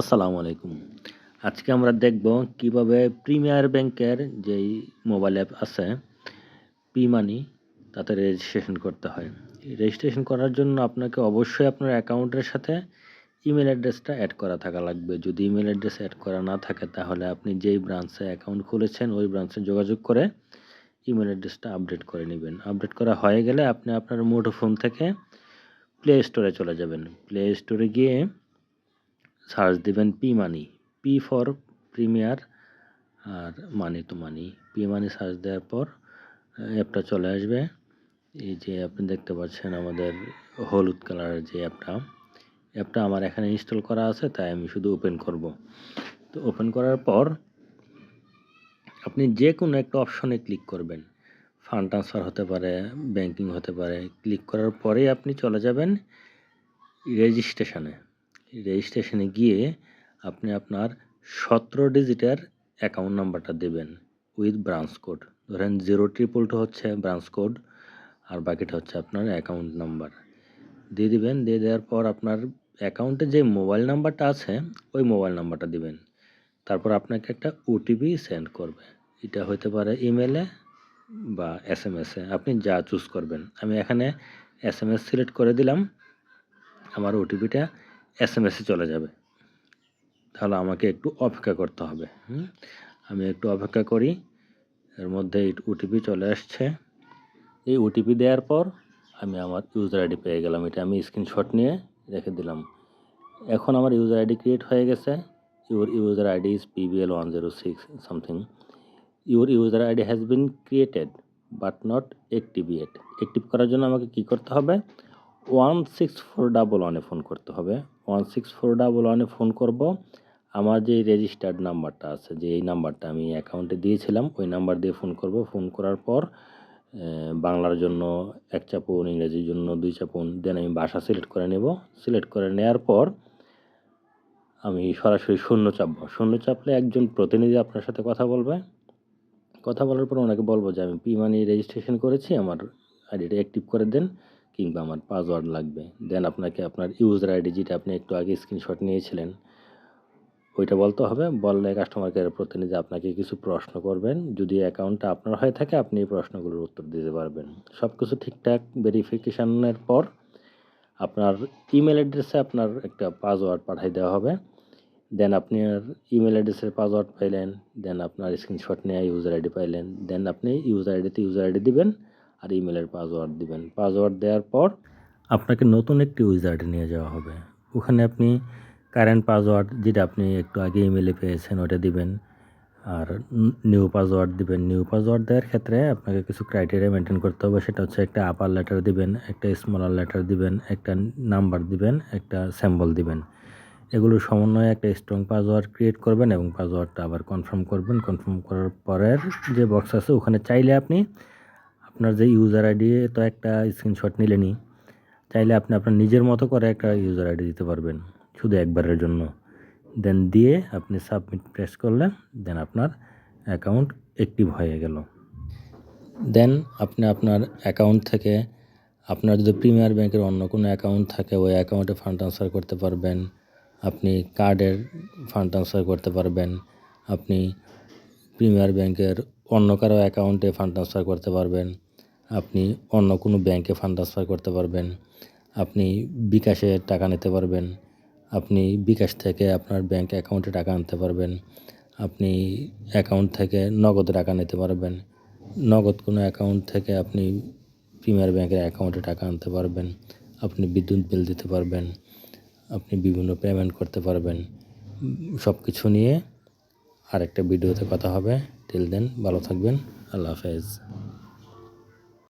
আসসালামু আলাইকুম। আজকে আমরা দেখব কীভাবে প্রিমিয়ার ব্যাংকের যেই মোবাইল অ্যাপ আছে পি মানি তাতে রেজিস্ট্রেশন করতে হয়। রেজিস্ট্রেশন করার জন্য আপনাকে অবশ্যই আপনার অ্যাকাউন্টের সাথে ইমেল অ্যাড্রেসটা অ্যাড করা থাকা লাগবে। যদি ইমেল অ্যাড্রেস অ্যাড করা না থাকে, তাহলে আপনি যেই ব্রাঞ্চে অ্যাকাউন্ট খুলেছেন, ওই ব্রাঞ্চে যোগাযোগ করে ইমেল অ্যাড্রেসটা আপডেট করে নেবেন। আপডেট করা হয়ে গেলে আপনি আপনার মোটো ফোন থেকে প্লে স্টোরে চলে যাবেন। প্লে স্টোরে গিয়ে সার্চ দিবেন P money P for premier R money to money P money search দেওয়ার পর অ্যাপটা চলে আসবে। এই যে আপনি দেখতে পাচ্ছেন আমাদের হলুদ কালারের যে অ্যাপটা অ্যাপটা আমার এখানে ইনস্টল করা আছে, তাই আমি শুধু ওপেন করব। তো ওপেন করার পর, আপনি যে কোনো একটা অপশনে ক্লিক করবেন। ফান্ড ট্রান্সফার হতে পারে ব্যাংকিং হতে পারে। ক্লিক করার পরেই আপনি চলে যাবেন রেজিস্ট্রেশনে রেজিস্ট্রেশনে গিয়ে আপনি আপনার সতেরো ডিজিটের অ্যাকাউন্ট নাম্বারটা দেবেন উইথ ব্রাঞ্চ কোড ধরেন জিরো ট্রিপল টু হচ্ছে ব্রাঞ্চ কোড আর বাকিটা হচ্ছে আপনার অ্যাকাউন্ট নাম্বার দিয়ে দিবেন, দিয়ে দেওয়ার পর আপনার অ্যাকাউন্টে যে মোবাইল নাম্বারটা আছে, ওই মোবাইল নাম্বারটা দিবেন। তারপর আপনাকে একটা ওটিপি সেন্ড করবে। এটা হতে পারে ইমেলে বা এস এম এসে আপনি যা চুজ করবেন। আমি এখানে এস এম এস সিলেক্ট করে দিলাম। আমার ওটিপিটা এস এম এসে চলে যাবে। তাহলে আমাকে একটু অপেক্ষা করতে হবে। আমি একটু অপেক্ষা করি। এর মধ্যে ওটিপি চলে আসছে। এই ওটিপি দেওয়ার পর আমি আমার ইউজার আইডি পেয়ে গেলাম। এটা আমি স্ক্রিনশট নিয়ে রেখে দিলাম। এখন আমার ইউজার আইডি ক্রিয়েট হয়ে গেছে। Your user ID is PBL one zero six something your user ID has been created but not activate active করার জন্য আমাকে কি করতে হবে? ওয়ান সিক্স ফোর ডাবল ওয়ানে ফোন করতে হবে। ওয়ান সিক্স ফোর ডাবল ওয়ানে ফোন করব। আমার যে রেজিস্টার্ড নাম্বারটা আছে, যে এই নাম্বারটা আমি অ্যাকাউন্টে দিয়েছিলাম, ওই নাম্বার দিয়ে ফোন করব। ফোন করার পর বাংলার জন্য এক চাপুন, ইংরেজির জন্য দুই চাপুন দেন আমি ভাষা সিলেক্ট করে নেব। সিলেক্ট করে নেওয়ার পর, আমি সরাসরি শূন্য চাপবো। শূন্য চাপলে একজন প্রতিনিধি আপনার সাথে কথা বলবে। কথা বলার পর ওনাকে বলব যে, আমি পি মানি রেজিস্ট্রেশন করেছি, আমার আইডিটা অ্যাক্টিভ করে দেন। কিংবা আমার পাসওয়ার্ড লাগবে। দেন আপনাকে আপনার ইউজার আইডি যেটা আপনি একটু আগে স্ক্রিনশট নিয়েছিলেন, ওইটা বলতে হবে। বললে কাস্টমার কেয়ার প্রতিনিধি আপনাকে কিছু প্রশ্ন করবেন। যদি অ্যাকাউন্টটা আপনার হয়ে থাকে, আপনি এই প্রশ্নগুলোর উত্তর দিতে পারবেন। সব কিছু ঠিকঠাক ভেরিফিকেশানের পর আপনার ইমেল অ্যাড্রেসে আপনার একটা পাসওয়ার্ড পাঠিয়ে দেওয়া হবে। দেন আপনি ইমেল অ্যাড্রেসের পাসওয়ার্ড পাইলেন দেন আপনার স্ক্রিনশট নেওয়া ইউজার আইডি পাইলেন। দেন আপনি ইউজার আইডিতে ইউজার আইডি দিবেন। আর ইমেলের পাসওয়ার্ড দিবেন। পাসওয়ার্ড দেওয়ার পর আপনাকে নতুন একটি আইডি নিয়ে যাওয়া হবে। ওখানে আপনি কারেন্ট পাসওয়ার্ড যেটা আপনি একটু আগে ইমেলে পেয়েছেন, ওটা দিবেন। আর নিউ পাসওয়ার্ড দিবেন। নিউ পাসওয়ার্ড দেওয়ার ক্ষেত্রে আপনাকে কিছু ক্রাইটেরিয়া মেনটেন করতে হবে। সেটা হচ্ছে একটা আপার লেটার দিবেন, একটা স্মলার লেটার দিবেন, একটা নাম্বার দিবেন, একটা স্যাম্বল দিবেন। এগুলো সমন্বয়ে একটা স্ট্রং পাসওয়ার্ড ক্রিয়েট করবেন এবং পাসওয়ার্ডটা আবার কনফার্ম করবেন। কনফার্ম করার পরের যে বক্স আছে, ওখানে চাইলে আপনি আপনার যে ইউজার আইডি তো একটা স্ক্রিনশট নিলেনি চাইলে আপনি আপনার নিজের মতো করে একটা ইউজার আইডি দিতে পারবেন, শুধু একবারের জন্য। দেন দিয়ে আপনি সাবমিট প্রেস করলেন দেন আপনার অ্যাকাউন্ট অ্যাক্টিভ হয়ে গেল। দেন আপনি আপনার অ্যাকাউন্ট থেকে, আপনার যদি প্রিমিয়ার ব্যাংকের অন্য কোনো অ্যাকাউন্ট থাকে, ওই অ্যাকাউন্টে ফান্ড ট্রান্সফার করতে পারবেন, আপনি কার্ডের ফান্ড ট্রান্সফার করতে পারবেন, আপনি প্রিমিয়ার ব্যাংকের অন্য কারও অ্যাকাউন্টে ফান্ড ট্রান্সফার করতে পারবেন। আপনি অন্য কোনো ব্যাংকে ফান্ড ট্রান্সফার করতে পারবেন, আপনি বিকাশে টাকা নিতে পারবেন, আপনি বিকাশ থেকে আপনার ব্যাংক অ্যাকাউন্টে টাকা আনতে পারবেন, আপনি অ্যাকাউন্ট থেকে নগদ টাকা নিতে পারবেন, নগদ কোনো অ্যাকাউন্ট থেকে আপনি প্রিমিয়ার ব্যাংকের অ্যাকাউন্টে টাকা আনতে পারবেন, আপনি বিদ্যুৎ বিল দিতে পারবেন, আপনি বিভিন্ন পেমেন্ট করতে পারবেন। সব কিছু নিয়ে আরেকটা ভিডিওতে কথা হবে। টিল দেন ভালো থাকবেন। আল্লাহ হাফেজ।